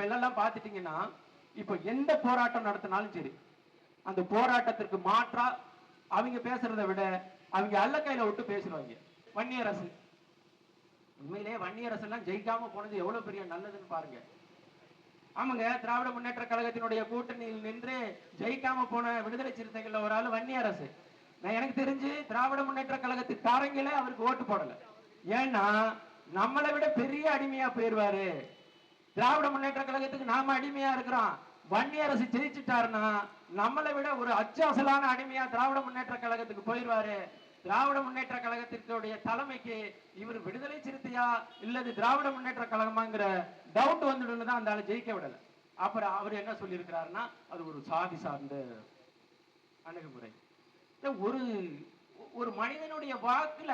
இப்ப எல்லாம் பாத்துட்டீங்கன்னா இப்ப எந்த போராட்டம் நடத்தினாலும் சரி அந்த போராட்டத்திற்கு மாற்றா அவங்க பேசுறதை விட அவங்க அல்லக்கையில விட்டு பேசுவாங்க வன்னியரசு. உண்மையிலேயே வன்னியரசு எல்லாம் ஜெயிக்காம போனது எவ்வளவு பெரிய நல்லதுன்னு பாருங்க. ஆமாங்க திராவிட முன்னேற்ற கழகத்தினுடைய கூட்டணியில் நின்று ஜெயிக்காம போன விடுதலை சிறுத்தைகள்ல ஒரு ஆளு வன்னியரசு. நான் எனக்கு தெரிஞ்சு திராவிட முன்னேற்ற கழகத்துக்காரங்களே அவருக்கு ஓட்டு போடல. ஏன்னா நம்மளை விட பெரிய அடிமையா போயிடுவாரு திராவிட முன்னேற்ற கழகத்துக்கு நாம அடிமையா இருக்கிறோம். வன்னி அரசு ஜெயிச்சுட்டாருன்னா நம்மளை விட ஒரு அச்சாசலான அடிமையா திராவிட முன்னேற்ற கழகத்துக்கு போயிடுவாரு திராவிட முன்னேற்ற கழகத்திற்குடைய தலைமைக்கு இவர் விடுதலை சிறுத்தையா இல்லது திராவிட முன்னேற்ற கழகமாங்கிற டவுட் வந்துடும் தான் அந்த ஆளு ஜெயிக்க விடல. அப்புறம் அவர் என்ன சொல்லியிருக்கிறாருன்னா அது ஒரு சாதி சார்ந்த அணுகுமுறை. ஒரு ஒரு மனிதனுடைய வாக்குல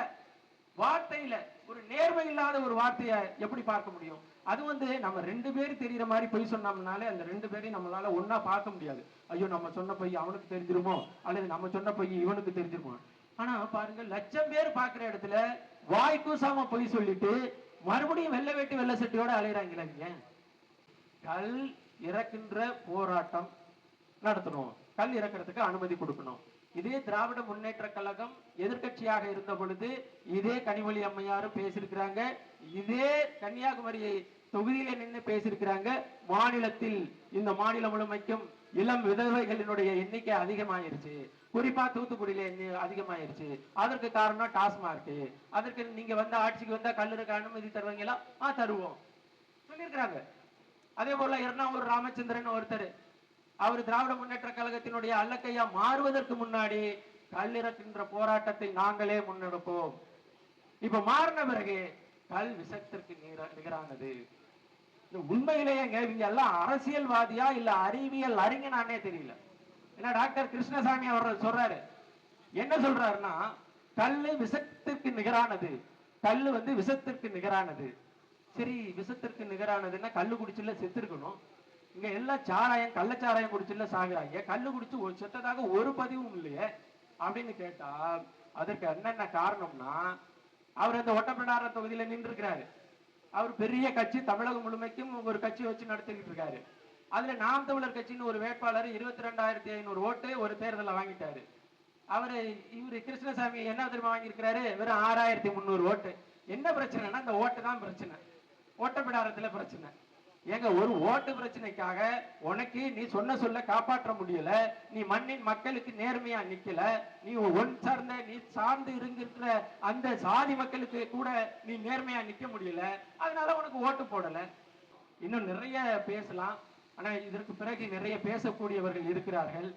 வார்த்தையில ஒரு நேர்மை இல்லாத ஒரு வார்த்தையை எப்படி பார்க்க முடியும்? அது வந்து நம்ம ரெண்டு பேர் தெரியற மாதிரி பொய் சொன்னோம்னாலே அந்த ரெண்டு பேரையும் நம்மளால ஒண்ணா பார்க்க முடியாது. ஐயோ நம்ம சொன்ன பொய் அவனுக்கு தெரிஞ்சிருமோ? அல்லது நம்ம சொன்ன பொய் இவனுக்கு தெரிஞ்சிருமோ? ஆனா பாருங்க லட்சம் பேர் பாக்குற இடத்துல வாய் கூசாம பொய் சொல்லிட்டு மறுபடியும் வெள்ளை வெட்டி வெள்ளை சட்டியோட அலையறாங்களா இங்க கல் இறக்கின்ற போராட்டம் நடத்தணும். கல் இறக்கிறதுக்கு அனுமதி கொடுக்கணும். இதே திராவிட முன்னேற்ற கழகம் எதிர்க்கட்சியாக இருந்த பொழுது இதே கனிமொழி அம்மையாரும் பேசியிருக்கிறாங்க. இதே கன்னியாகுமரியை தொகுதியில நின்று பேசியிருக்கிறாங்க. மாநிலத்தில் இந்த மாநிலம் முழுமைக்கும் இளம் விதவைகளினுடைய எண்ணிக்கை அதிகமாயிருச்சு. குறிப்பா தூத்துக்குடியில அதிகமாயிருச்சு. அதற்கு காரணம் டாஸ்மார்க் அதற்கு நீங்க வந்த ஆட்சிக்கு வந்தா கல்லூரிக்கு அனுமதி தருவீங்களா? ஆ தருவோம். சொல்லியிருக்கிறாங்க. அதே போல எர்ணாவூர் ராமச்சந்திரன் ஒருத்தர் அவர் திராவிட முன்னேற்ற கழகத்தினுடைய அல்லக்கையா மாறுவதற்கு முன்னாடி கல்லிறக்கின்ற போராட்டத்தை நாங்களே முன்னெடுப்போம். இப்ப மாறின பிறகு கல் விஷத்திற்கு நிகரானது. உண்மையிலேயேங்க இவங்க எல்லாம் அரசியல்வாதியா இல்ல அறிவியல் அறிஞனானே தெரியல. ஏன்னா டாக்டர் கிருஷ்ணசாமி அவர் சொல்றாரு. என்ன சொல்றாருன்னா கல்லு விஷத்திற்கு நிகரானது. கல்லு வந்து விஷத்திற்கு நிகரானது. சரி விஷத்திற்கு நிகரானதுன்னா கல்லு குடிச்சுல செத்துருக்கணும். இங்க எல்லாம் சாராயம் கள்ளச்சாராயம் குடிச்சுல சாகுறாங்க. கல்லு குடிச்சு செத்ததாக ஒரு பதிவும் இல்லையே அப்படின்னு கேட்டா அதற்கு என்னென்ன காரணம்னா அவர் அந்த ஒட்டப்பிடார தொகுதியில நின்று இருக்கிறாரு அவர் பெரிய கட்சி தமிழகம் முழுமைக்கும் ஒரு கட்சி வச்சு நடத்திக்கிட்டு இருக்காரு. அதுல நாம் தமிழர் கட்சின்னு ஒரு வேட்பாளர் இருபத்தி ரெண்டாயிரத்தி ஐநூறு ஓட்டு ஒரு தேர்தலில் வாங்கிட்டாரு. அவரு இவரு கிருஷ்ணசாமி என்ன தெரியுமா வாங்கியிருக்கிறாரு? வெறும் ஆறாயிரத்தி முந்நூறு ஓட்டு. என்ன பிரச்சனைனா இந்த ஓட்டு தான் பிரச்சனை. ஓட்டப்பிடாரத்தில் பிரச்சனை. ஏங்க ஒரு ஓட்டு பிரச்சனைக்காக உனக்கு நீ சொன்ன சொல்ல காப்பாற்ற முடியல. நீ மண்ணின் மக்களுக்கு நேர்மையா நிக்கல. நீ ஒன் சார்ந்த நீ சார்ந்து இருங்கிற அந்த சாதி மக்களுக்கு கூட நீ நேர்மையா நிக்க முடியல. அதனால உனக்கு ஓட்டு போடல. இன்னும் நிறைய பேசலாம். ஆனா இதற்கு பிறகு நிறைய பேசக்கூடியவர்கள் இருக்கிறார்கள்.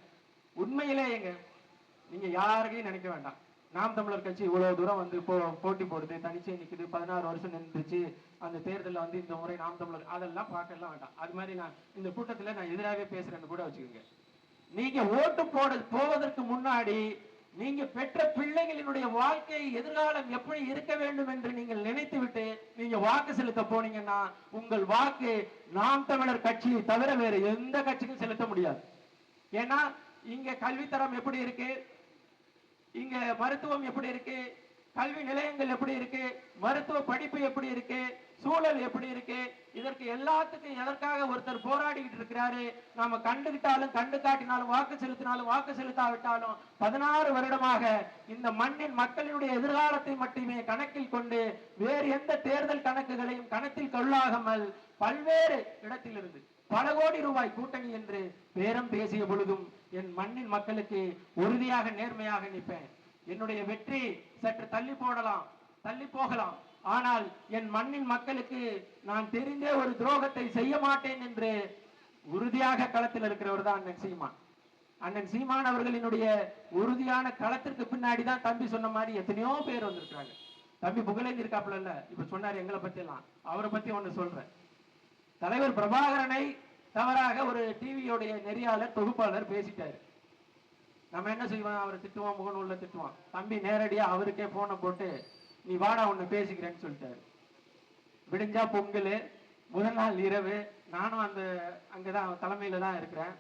உண்மையிலே எங்க நீங்க யாருக்கையும் நினைக்க வேண்டாம். நாம் தமிழர் கட்சி இவ்வளவு தூரம் வந்து போ போட்டி போடுது. தனிச்சே நிக்குது. பதினாறு வருஷம் நின்றுச்சு. அந்த தேர்தலில் வந்து இந்த முறை நாம் தமிழர் அதெல்லாம் பார்க்கலாம் வேண்டாம். அது மாதிரி நான் இந்த கூட்டத்துல நான் எதிராகவே பேசுறேன்னு கூட வச்சுக்கோங்க. நீங்க ஓட்டு போட போவதற்கு முன்னாடி நீங்க பெற்ற பிள்ளைகளினுடைய வாழ்க்கை எதிர்காலம் எப்படி இருக்க வேண்டும் என்று நீங்கள் நினைத்துவிட்டு நீங்க வாக்கு செலுத்த போனீங்கன்னா உங்கள் வாக்கு நாம் தமிழர் கட்சியை தவிர வேற எந்த கட்சிக்கும் செலுத்த முடியாது. ஏன்னா இங்க கல்வித்தரம் எப்படி இருக்கு? இங்க மருத்துவம் எப்படி இருக்கு? கல்வி நிலையங்கள் எப்படி இருக்கு? மருத்துவ படிப்பு எப்படி இருக்கு? சூழல் எப்படி இருக்கு? இதற்கு எல்லாத்துக்கும் எதற்காக ஒருத்தர் போராடிக்கிட்டு இருக்கிறாரு? நாம கண்டுகிட்டாலும் கண்டு காட்டினாலும் வாக்கு செலுத்தினாலும் வாக்கு செலுத்தாவிட்டாலும் பதினாறு வருடமாக இந்த மண்ணின் மக்களினுடைய எதிர்காலத்தை மட்டுமே கணக்கில் கொண்டு வேறு எந்த தேர்தல் கணக்குகளையும் கணத்தில் கொள்ளாமல் பல்வேறு இடத்திலிருந்து பல கோடி ரூபாய் கூட்டணி என்று பேரம் பேசிய பொழுதும் என் மண்ணின் மக்களுக்கு உறுதியாக நேர்மையாக நிற்பேன். என்னுடைய வெற்றி சற்று தள்ளி போடலாம் தள்ளி போகலாம். ஆனால் என் மண்ணின் மக்களுக்கு நான் தெரிந்தே ஒரு துரோகத்தை செய்ய மாட்டேன் என்று உறுதியாக களத்தில் இருக்கிறவர் தான் அண்ணன் சீமான். அண்ணன் சீமான் அவர்களினுடைய உறுதியான களத்திற்கு பின்னாடி தான் தம்பி சொன்ன மாதிரி எத்தனையோ பேர் வந்திருக்கிறாங்க. தம்பி புகழேந்தி இருக்காப்புல இல்ல. இப்ப சொன்னார் எங்களை பத்தி எல்லாம் அவரை பத்தி ஒண்ணு சொல்றேன். தலைவர் பிரபாகரனை தவறாக ஒரு டிவியோடைய நெறியாளர் தொகுப்பாளர் பேசிட்டாரு. நம்ம என்ன செய்வோம்? அவரை திட்டுவோம் முகநூல்ல திட்டுவோம். தம்பி நேரடியா அவருக்கே போனை போட்டு நீ வாடா ஒண்ணு பேசிக்கிறேன்னு சொல்லிட்டாரு. விடிஞ்சா பொங்கல் முதல் நாள் இரவு நானும் அந்த அங்கதான் தலைமையில தான் இருக்கிறேன்.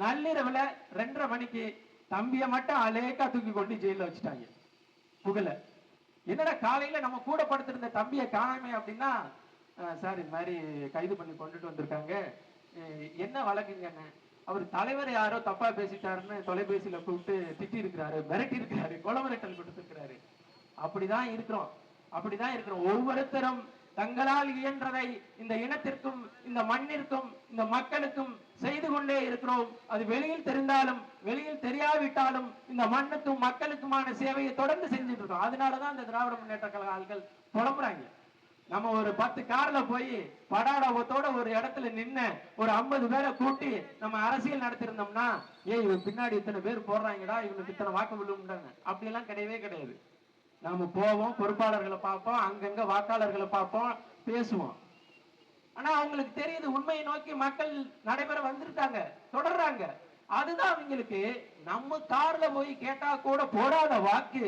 நள்ளிரவுல ரெண்டரை மணிக்கு தம்பியை மட்டும் அலேக்கா தூக்கி கொண்டு ஜெயில வச்சுட்டாங்க. புகழ. என்னடா காலையில நம்ம கூட படுத்திருந்த தம்பியை காணாமே அப்படின்னா சார் இந்த மாதிரி கைது பண்ணி கொண்டுட்டு வந்திருக்காங்க. என்ன வழக்குங்கன்னு அவர் தலைவர் யாரோ தப்பா பேசிட்டாருன்னு தொலைபேசியில கூப்பிட்டு திட்டி இருக்கிறாரு மிரட்டி இருக்கிறாரு கொலமிரட்டல் கொடுத்திருக்கிறாரு. அப்படிதான் இருக்கிறோம். அப்படிதான் இருக்கிறோம். ஒவ்வொருத்தரும் தங்களால் இயன்றதை இந்த இனத்திற்கும் இந்த மண்ணிற்கும் இந்த மக்களுக்கும் செய்து கொண்டே இருக்கிறோம். அது வெளியில் தெரிந்தாலும் வெளியில் தெரியாவிட்டாலும் இந்த மண்ணுக்கும் மக்களுக்குமான சேவையை தொடர்ந்து செஞ்சுட்டு இருக்கோம். அதனாலதான் இந்த திராவிட முன்னேற்ற கழக ஆள்கள் புலம்புறாங்க. நம்ம ஒரு பத்து கார்ல போய் படாடவத்தோட ஒரு இடத்துல நின்னு ஒரு ஐம்பது பேரை கூட்டி நம்ம அரசியல் நடத்திருந்தோம்னா ஏய் இவன் பின்னாடி இத்தனை பேர் போடுறாங்கடா இவனுக்கு இத்தனை வாக்கு விழுந்தாங்க அப்படி எல்லாம் கிடையவே கிடையாது. நாம போவோம் பொறுப்பாளர்களை பார்ப்போம் அங்கங்க வாக்காளர்களை பார்ப்போம் பேசுவோம். ஆனா அவங்களுக்கு தெரியுது உண்மையை நோக்கி மக்கள் நடைபெற வந்திருக்காங்க தொடர்றாங்க. அதுதான் அவங்களுக்கு நம்ம கார்ல போய் கேட்டா கூட போடாத வாக்கு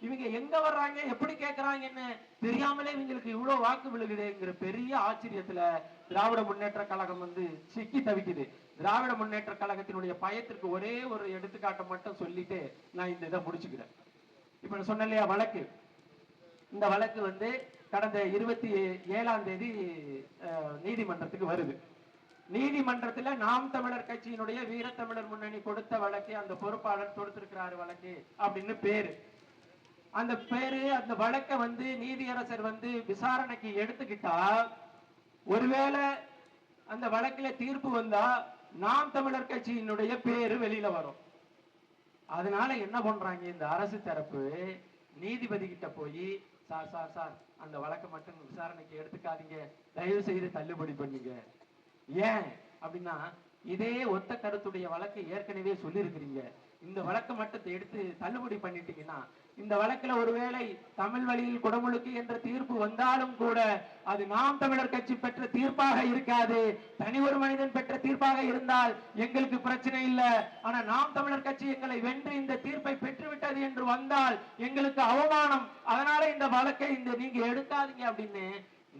இவங்க எங்க வர்றாங்க எப்படி கேக்குறாங்கன்னு தெரியாமலே இவங்களுக்கு இவ்வளவு வாக்கு விழுகுதுங்கிற பெரிய ஆச்சரியத்துல திராவிட முன்னேற்ற கழகம் வந்து சிக்கி தவிக்குது. திராவிட முன்னேற்ற கழகத்தினுடைய பயத்திற்கு ஒரே ஒரு எடுத்துக்காட்டை மட்டும் சொல்லிட்டு நான் இந்த இதை முடிச்சுக்கிறேன். இப்ப சொன்ன இல்லையா வழக்கு. இந்த வழக்கு வந்து கடந்த இருபத்தி ஏழாம் தேதி அஹ், நீதிமன்றத்துக்கு வருது. நீதிமன்றத்துல நாம் தமிழர் கட்சியினுடைய வீரத்தமிழர் முன்னணி கொடுத்த வழக்கு அந்த பொறுப்பாளர் தொடுத்திருக்கிறாரு வழக்கு அப்படின்னு பேரு. அந்த பேரு அந்த வழக்கை வந்து நீதியரசர் வந்து விசாரணைக்கு எடுத்துக்கிட்டா ஒருவேளை அந்த வழக்குல தீர்ப்பு வந்தா நாம் தமிழர் கட்சியினுடைய பேரு வெளியில வரும். அதனால என்ன பண்றாங்க? இந்த அரசு தரப்பு நீதிபதி கிட்ட போய் சார் சார் சார் அந்த வழக்கை மட்டும் விசாரணைக்கு எடுத்துக்காதீங்க. தயவு செய்து தள்ளுபடி பண்ணுங்க. ஏன்? அப்படின்னா இதே ஒத்த கருத்துடைய வழக்கை ஏற்கனவே சொல்லியிருக்கிறீங்க. இந்த வழக்கு மட்டும் எடுத்து தள்ளுபடி பண்ணிட்டீங்கன்னா இந்த வழக்குல ஒருவேளை தமிழ் வழியில் குடமுழுக்கு என்ற தீர்ப்பு வந்தாலும் கூட அது நாம் தமிழர் கட்சி பெற்ற தீர்ப்பாக இருக்காது. தனி ஒரு மனிதன் பெற்ற தீர்ப்பாக இருந்தால் எங்களுக்கு பிரச்சனை இல்லை. ஆனா நாம் தமிழர் கட்சி எங்களை வென்று இந்த தீர்ப்பை பெற்றுவிட்டது என்று வந்தால் எங்களுக்கு அவமானம். அதனால இந்த வழக்கை இந்த நீங்க எடுக்காதீங்க அப்படின்னு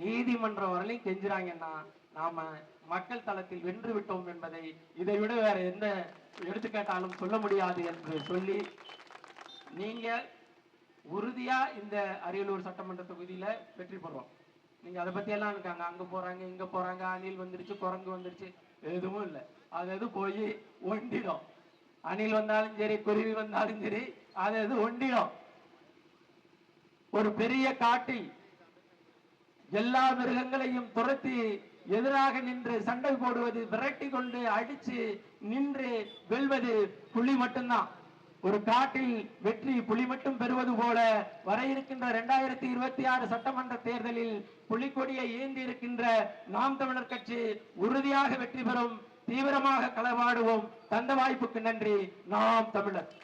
நீதிமன்றம் வரலையும் கெஞ்சுறாங்கன்னா நாம மக்கள் தளத்தில் வென்று விட்டோம் என்பதை இதை விட வேற எந்த எடுத்து கேட்டாலும் சொல்ல முடியாது என்று சொல்லி நீங்க உறுதியா இந்த அரியலூர் சட்டமன்ற தொகுதியில வெற்றி பெறுவோம் நீங்க அதை பத்தி எல்லாம் இருக்காங்க. அங்க போறாங்க இங்க போறாங்க அணில் வந்துருச்சு குரங்கு வந்துருச்சு எதுவும் இல்லை. அது எது போய் ஒண்டிடும். அணில் வந்தாலும் சரி குருவி வந்தாலும் சரி அது எது ஒண்டிடும். ஒரு பெரிய காட்டில் எல்லா மிருகங்களையும் துரத்தி எதிராக நின்று சண்டை போடுவது விரட்டி கொண்டு அடிச்சு நின்று வெல்வது புலி மட்டும்தான். ஒரு காட்டில் வெற்றி புலி மட்டும் பெறுவது போல வர இருக்கின்ற இரண்டாயிரத்தி இருபத்தி ஆறு சட்டமன்ற தேர்தலில் புலிக்கொடியை ஏந்தி இருக்கின்ற நாம் தமிழர் கட்சி உறுதியாக வெற்றி பெறும் தீவிரமாக களவாடுவோம். தந்த வாய்ப்புக்கு நன்றி. நாம் தமிழர்.